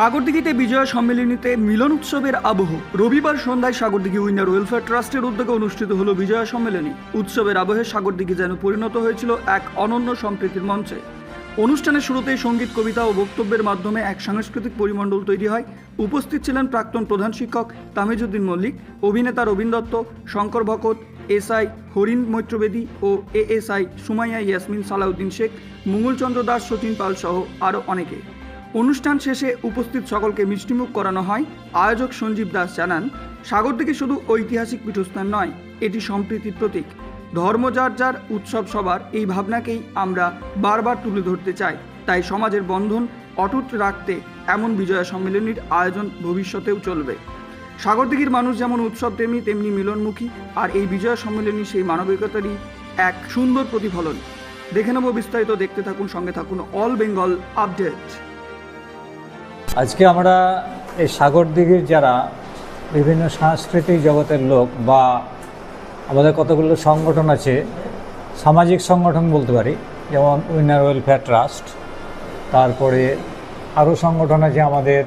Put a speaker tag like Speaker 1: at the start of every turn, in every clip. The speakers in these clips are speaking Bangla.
Speaker 1: সাগরদিঘিতে বিজয়া সম্মেলনীতে মিলন উৎসবের আবহ। রবিবার সন্ধ্যায় সাগরদিঘি উইনার ওয়েলফেয়ার ট্রাস্টের উদ্যোগে অনুষ্ঠিত হলো বিজয়া সম্মেলনী। উৎসবের আবহে সাগরদিঘি যেন পরিণত হয়েছিল এক অনন্য সম্প্রীতির মঞ্চে। অনুষ্ঠানের শুরুতেই সংগীত, কবিতা ও বক্তব্যের মাধ্যমে এক সাংস্কৃতিক পরিমণ্ডল তৈরি হয়। উপস্থিত ছিলেন প্রাক্তন প্রধান শিক্ষক তামিজুদ্দিন মল্লিক, অভিনেতা রবীন দত্ত, শঙ্কর ভকত এসআই হরিণ মৈত্রবেদী ও এএসআই সুমাইয়া ইয়াসমিন সালাউদ্দিন শেখ মঙ্গলচন্দ্র দাস, সচিন পাল সহ আরও অনেকে। অনুষ্ঠান শেষে উপস্থিত সকলকে মিষ্টিমুখ করানো হয়। আয়োজক সঞ্জীব দাস জানান সাগরদিঘি শুধু ঐতিহাসিক পীঠস্থান নয়, এটি সম্প্রীতির প্রতীক। ধর্ম যার যার, উৎসব সবার, এই ভাবনাকেই আমরা বারবার তুলে ধরতে চাই। তাই সমাজের বন্ধন অটুট রাখতে এমন বিজয়া সম্মেলনীর আয়োজন ভবিষ্যতেও চলবে। সাগরদিঘির মানুষ যেমন উৎসবপ্রেমী তেমনি মিলনমুখী, আর এই বিজয়া সম্মেলনী সেই মানবিকতারই এক সুন্দর প্রতিফলন। দেখে নেব বিস্তারিত, দেখতে থাকুন, সঙ্গে থাকুন অল বেঙ্গল আপডেট
Speaker 2: আজকে আমরা এই সাগর দিঘির যারা বিভিন্ন সাংস্কৃতিক জগতের লোক বা আমাদের কতগুলো সংগঠন আছে, সামাজিক সংগঠন বলতে পারি, যেমন উইনার ওয়েলফেয়ার ট্রাস্ট, তারপরে আরও সংগঠন আছে আমাদের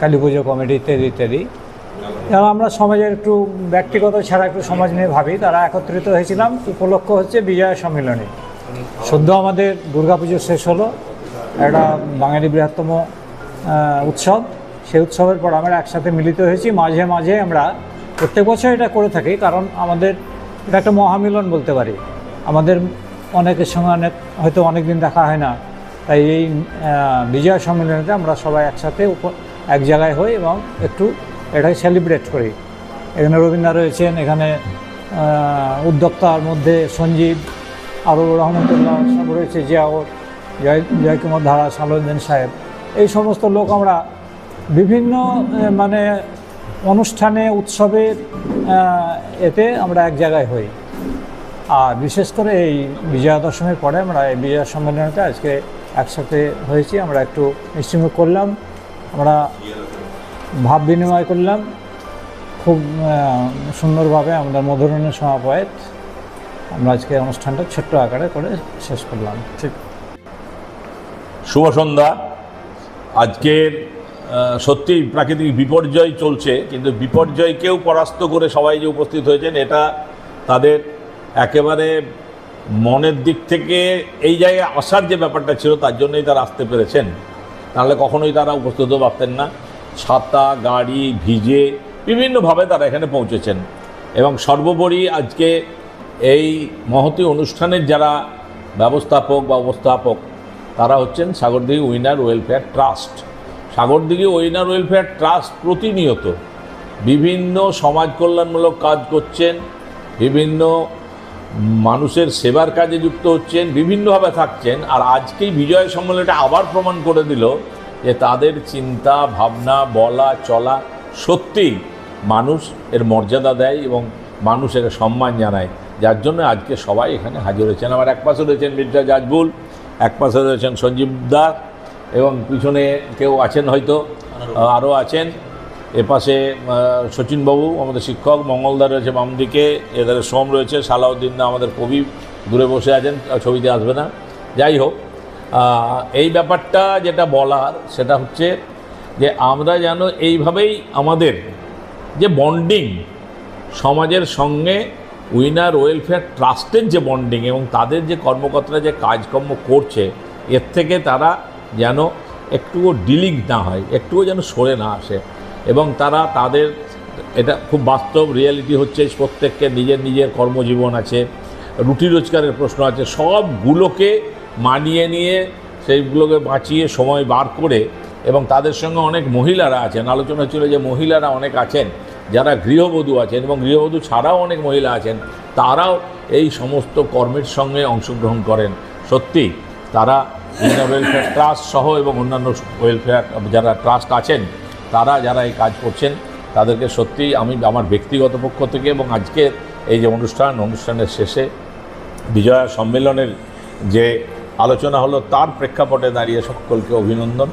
Speaker 2: কালী পুজো কমিটি ইত্যাদি ইত্যাদি। যারা আমরা সমাজের একটু ব্যক্তিগত ছাড়া একটু সমাজ নিয়ে ভাবি, তারা একত্রিত হয়েছিলাম। উপলক্ষ হচ্ছে বিজয়া সম্মেলনী। সদ্য আমাদের দুর্গাপুজো শেষ হলো। একটা বাঙালি বৃহত্তম উৎসব। সেই উৎসবের পর আমরা একসাথে মিলিত হয়েছি। মাঝে মাঝে আমরা প্রত্যেক বছর এটা করে থাকি, কারণ আমাদের এটা একটা মহামিলন বলতে পারি। আমাদের অনেকের সঙ্গে অনেক, হয়তো অনেক দিন দেখা হয় না। তাই এই বিজয়া সম্মেলনীতে আমরা সবাই একসাথে এক জায়গায় হই এবং একটু এটাকে সেলিব্রেট করি। এখানে রবীন্দ্র রয়েছেন, এখানে উদ্যোক্তার মধ্যে সঞ্জীব আরও রহমতুল্লাহ রয়েছে, জিয়াউর। জয় জয়কুমার ধারা সালুদ্দিন সাহেব। এই সমস্ত লোক আমরা বিভিন্ন মানে অনুষ্ঠানে উৎসবের আহ, এতে আমরা এক জায়গায় হই। আর বিশেষ করে এই বিজয়া দশমীর পরে আমরা এই বিজয়া সম্মেলনটা আজকে একসাথে হয়েছি। আমরা একটু মিষ্টিমুখ করলাম আমরা ভাব বিনিময় করলাম। খুব সুন্দরভাবে আমাদের মধুরণের সমাপয়েত আমরা আজকে অনুষ্ঠানটা ছোট্ট আকারে করে শেষ করলাম। ঠিক।
Speaker 3: শুভ সন্ধ্যা। আজকের সত্যিই প্রাকৃতিক বিপর্যয় চলছে, কিন্তু বিপর্যয়কেও পরাস্ত করে সবাই যে উপস্থিত হয়েছেন, এটা তাদের একেবারে মনের দিক থেকে এই জায়গায় আসার যে ব্যাপারটা ছিল, তার জন্যই তারা আসতে পেরেছেন। তাহলে কখনোই তারা উপস্থিত পারতেন না। ছাতা, গাড়ি, ভিজে বিভিন্নভাবে তারা এখানে পৌঁছেছেন। এবং সর্বোপরি আজকে এই মহতি অনুষ্ঠানের যারা ব্যবস্থাপক বা উপস্থাপক তারা হচ্ছেন Sagardighi winner welfare trust. Sagardighi winner welfare trust প্রতিনিয়ত বিভিন্ন সমাজ কল্যাণমূলক কাজ করছেন, বিভিন্ন মানুষের সেবার কাজে যুক্ত হচ্ছেন, বিভিন্নভাবে থাকছেন। আর আজকেই বিজয় সম্মেলনটা আবার প্রমাণ করে দিল যে তাদের চিন্তা, ভাবনা, বলা, চলা সত্যিই মানুষ এর মর্যাদা দেয় এবং মানুষ এর সম্মান জানায়। যার জন্য আজকে সবাই এখানে হাজির হয়েছেন। আমার এক পাশে রয়েছেন মির্জা জাজবুল। এক পাশে রয়েছেন সঞ্জীব দা এবং পিছনে কেউ আছেন হয়তো আরও আছেন। এপাশে সচিনবাবু আমাদের শিক্ষক মঙ্গলদার রয়েছে বাম দিকে এদের সোম রয়েছে সালাউদ্দিন দা আমাদের কবি দূরে বসে আছেন ছবিতে আসবে না। যাই হোক এই ব্যাপারটা যেটা বলার সেটা হচ্ছে যে আমরা যেন এইভাবেই আমাদের যে বন্ডিং সমাজের সঙ্গে উইনার ওয়েলফেয়ার ট্রাস্টের যে বন্ডিং এবং তাদের যে কর্মকর্তারা যে কাজকর্ম করছে, এর থেকে তারা যেন একটুও ডিলিং না হয়, একটুও যেন সরে না আসে এবং তারা তাদের, এটা খুব বাস্তব রিয়ালিটি হচ্ছে, প্রত্যেককে নিজের নিজের কর্মজীবন আছে, রুটি রোজগারের প্রশ্ন আছে, সবগুলোকে মানিয়ে নিয়ে সেইগুলোকে বাঁচিয়ে সময় বার করে এবং তাদের সঙ্গে অনেক মহিলারা আছেন। আলোচনা ছিল যে মহিলারা অনেক আছেন যারা গৃহবধূ আছেন এবং গৃহবধূ ছাড়াও অনেক মহিলা আছেন, তারাও এই সমস্ত কর্মের সঙ্গে অংশগ্রহণ করেন। সত্যি, তারা ওয়েলফেয়ার ট্রাস্ট সহ এবং অন্যান্য ওয়েলফেয়ার যারা ট্রাস্ট আছেন, তারা যারা এই কাজ করছেন, তাদেরকে সত্যিই আমি আমার ব্যক্তিগত পক্ষ থেকে এবং আজকের এই যে অনুষ্ঠান, অনুষ্ঠানের শেষে বিজয়া সম্মেলনের যে আলোচনা হলো, তার প্রেক্ষাপটে দাঁড়িয়ে সকলকে অভিনন্দন।